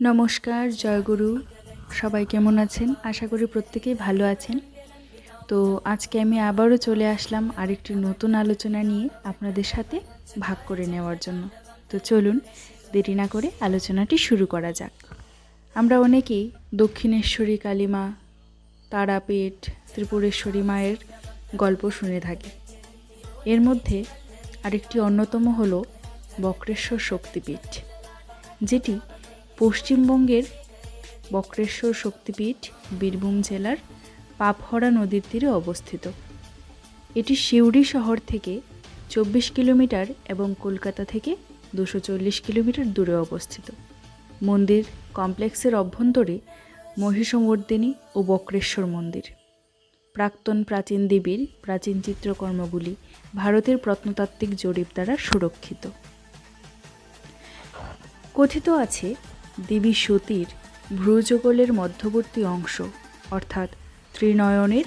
নমস্কার, জয়গুরু। সবাই কেমন আছেন? আশা করি প্রত্যেকেই ভালো আছেন। তো আজকে আমি আবারও চলে আসলাম আরেকটি নতুন আলোচনা নিয়ে আপনাদের সাথে ভাগ করে নেওয়ার জন্য। তো চলুন, দেরি না করে আলোচনাটি শুরু করা যাক। আমরা অনেকেই দক্ষিণেশ্বরী কালীমা, তারাপীঠ, ত্রিপুরেশ্বরী মায়ের গল্প শুনে থাকি। এর মধ্যে আরেকটি অন্যতম হল বক্রেশ্বর শক্তিপীঠ, যেটি পশ্চিমবঙ্গের বক্রেশ্বর শক্তিপীঠ, বীরভূম জেলার পাপহরা নদীর তীরে অবস্থিত। এটি সিউড়ি শহর থেকে চব্বিশ কিলোমিটার এবং কলকাতা থেকে দুশো চল্লিশ কিলোমিটার দূরে অবস্থিত। মন্দির কমপ্লেক্সের অভ্যন্তরে মহিষমর্দিনী ও বক্রেশ্বর মন্দির। প্রাক্তন প্রাচীন দেবীর প্রাচীন চিত্রকর্মগুলি ভারতের প্রত্নতাত্ত্বিক জরিপ দ্বারা সুরক্ষিত। কথিত আছে দেবী সতীর ভ্রুযুগলের মধ্যবর্তী অংশ, অর্থাৎ ত্রিনয়নের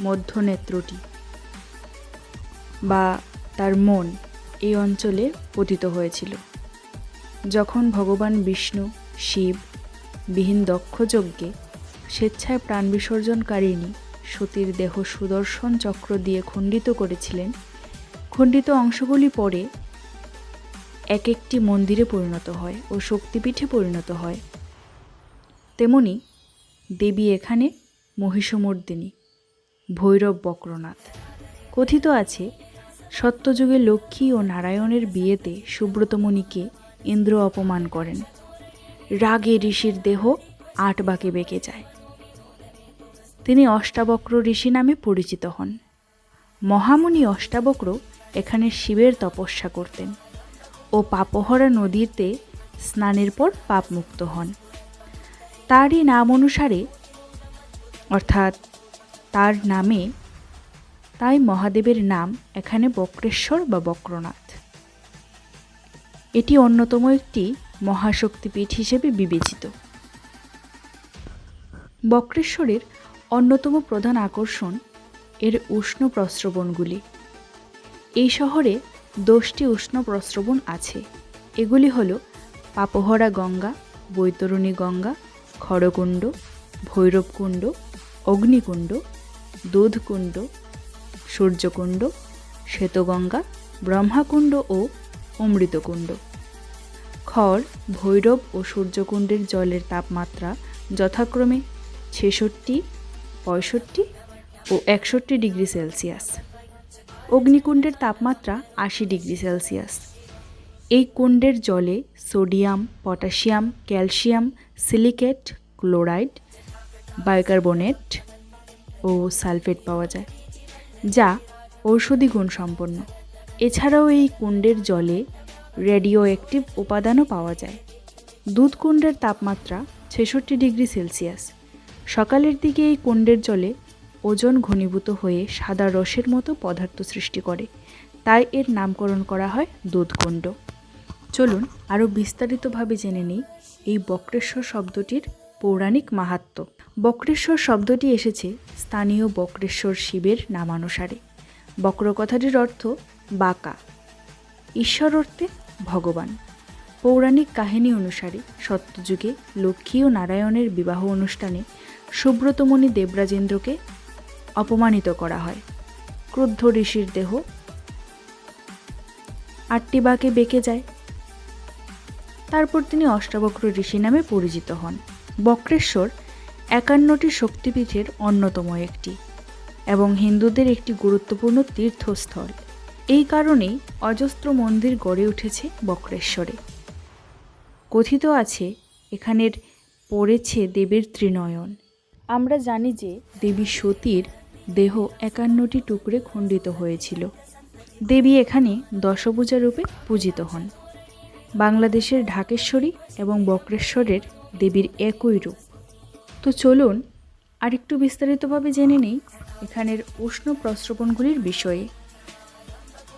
মধ্যনেত্রটি, বা তার মন এই অঞ্চলে পতিত হয়েছিল। যখন ভগবান বিষ্ণু, শিব, বিহীন দক্ষযজ্ঞে স্বেচ্ছায় প্রাণ বিসর্জনকারিণী সতীর দেহ সুদর্শন চক্র দিয়ে খণ্ডিত করেছিলেন, খণ্ডিত অংশগুলি পরে এক একটি মন্দিরে পরিণত হয় ও শক্তিপীঠে পরিণত হয়। তেমনি দেবী এখানে মহিষমর্দিনী, ভৈরব বক্রনাথ। কথিত আছে, সত্যযুগে লক্ষ্মী ও নারায়ণের বিয়েতে সুব্রতমণিকে ইন্দ্র অপমান করেন। রাগে ঋষির দেহ আট বাঁকে বেঁকে যায়। তিনি অষ্টাবক্র ঋষি নামে পরিচিত হন। মহামুনি অষ্টাবক্র এখানে শিবের তপস্যা করতেন। ও পাপহরা নদীতে স্নানের পর পাপমুক্ত হন। তারই নাম অনুসারে, অর্থাৎ তার নামে তাই মহাদেবের নাম এখানে বক্রেশ্বর বা বক্রনাথ। এটি অন্যতম একটি মহাশক্তিপীঠ হিসেবে বিবেচিত। বক্রেশ্বরের অন্যতম প্রধান আকর্ষণ এর উষ্ণ প্রস্রবণগুলি। এই শহরে দশটি উষ্ণ প্রস্রবণ আছে। এগুলি হল পাপহরা গঙ্গা, বৈতরণী গঙ্গা, খড়কুণ্ড, ভৈরবকুণ্ড, অগ্নিকুণ্ড, দুধকুণ্ড, সূর্যকুণ্ড, শ্বেতগঙ্গা, ব্রহ্মাকুণ্ড ও অমৃতকুণ্ড। খড়, ভৈরব ও সূর্যকুণ্ডের জলের তাপমাত্রা যথাক্রমে ছেষট্টি, পঁয়ষট্টি ও একষট্টি ডিগ্রি সেলসিয়াস। অগ্নিকুণ্ডের তাপমাত্রা আশি ডিগ্রি সেলসিয়াস। এই কুণ্ডের জলে sodium, potassium, calcium, silicate, chloride bicarbonate ও সালফেট পাওয়া যায়, যা ঔষধি গুণ সম্পন্ন এছাড়াও এই কুণ্ডের জলে রেডিও অ্যাক্টিভ উপাদানও পাওয়া যায়। দুধ কুণ্ডের তাপমাত্রা ছেষট্টি ডিগ্রি সেলসিয়াস। সকালের দিকে এই কুণ্ডের জলে ওজন ঘনীভূত হয়ে সাদা রসের মতো পদার্থ সৃষ্টি করে। তাই এর নামকরণ করা হয় দুধকুণ্ড। চলুন আরও বিস্তারিতভাবে জেনে নিই এই বক্রেশ্বর শব্দটির পৌরাণিক মাহাত্ম। বক্রেশ্বর শব্দটি এসেছে স্থানীয় বক্রেশ্বর শিবের নামানুসারে। বক্রকথাটির অর্থ বাঁকা। ঈশ্বর অর্থে ভগবান। পৌরাণিক কাহিনী অনুসারে সত্যযুগে লক্ষ্মী ও নারায়ণের বিবাহ অনুষ্ঠানে সুব্রতমণি দেবরাজেন্দ্রকে অপমানিত করা হয়। ক্রুদ্ধ ঋষির দেহ। আটটি বাঁকে বেঁকে যায়। তারপর তিনি অষ্টাবক্র ঋষি নামে পরিচিত হন। বক্রেশ্বর একান্নটি শক্তিপীঠের অন্যতম একটি এবং হিন্দুদের একটি গুরুত্বপূর্ণ তীর্থস্থল। এই কারণেই অজস্র মন্দির গড়ে উঠেছে বক্রেশ্বরে। কথিত আছে, এখানের পড়েছে দেবীর ত্রিনয়ন। আমরা জানি যে দেবী সতীর দেহ একান্নটি টুকরে খণ্ডিত হয়েছিল। দেবী এখানে দশভূজা রূপে পূজিত হন। বাংলাদেশের ঢাকেশ্বরী এবং বক্রেশ্বরের দেবীর একই রূপ। তো চলুন আরেকটু বিস্তারিতভাবে জেনে নেই এখানের উষ্ণ প্রস্রবণগুলির বিষয়ে।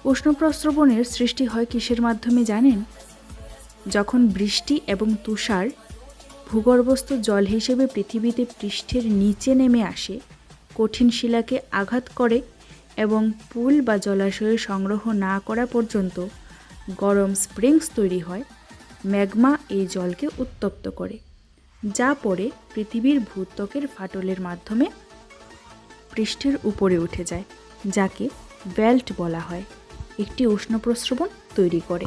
উষ্ণ প্রস্রবণের সৃষ্টি হয় কিসের মাধ্যমে জানেন? যখন বৃষ্টি এবং তুষার ভূগর্ভস্থ জল হিসেবে পৃথিবীতে পৃষ্ঠের নিচে নেমে আসে কঠিন শিলাকে আঘাত করে এবং পুল বা জলাশয়ে সংগ্রহ না করা পর্যন্ত গরম স্প্রিংস তৈরি হয়, ম্যাগমা এই জলকে উত্তপ্ত করে, যা পরে পৃথিবীর ভূত্বকের ফাটলের মাধ্যমে পৃষ্ঠের উপরে উঠে যায়, যাকে বেল্ট বলা হয়, একটি উষ্ণ প্রস্রবণ তৈরি করে।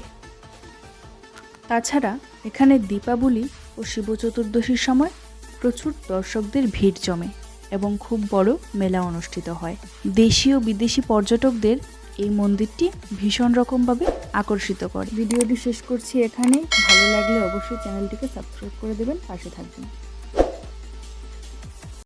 তাছাড়া এখানে দীপাবলি ও শিব চতুর্দশীর সময় প্রচুর দর্শকদের ভিড় জমে। এবং খুব বড় মেলা অনুষ্ঠিত হয়। দেশি ও বিদেশি পর্যটকদের এই মন্দিরটি ভীষণ রকমভাবে আকর্ষিত করে। ভিডিওটি শেষ করছি এখানে ভালো লাগলে অবশ্যই চ্যানেলটিকে সাবস্ক্রাইব করে দেবেন, পাশে থাকবেন।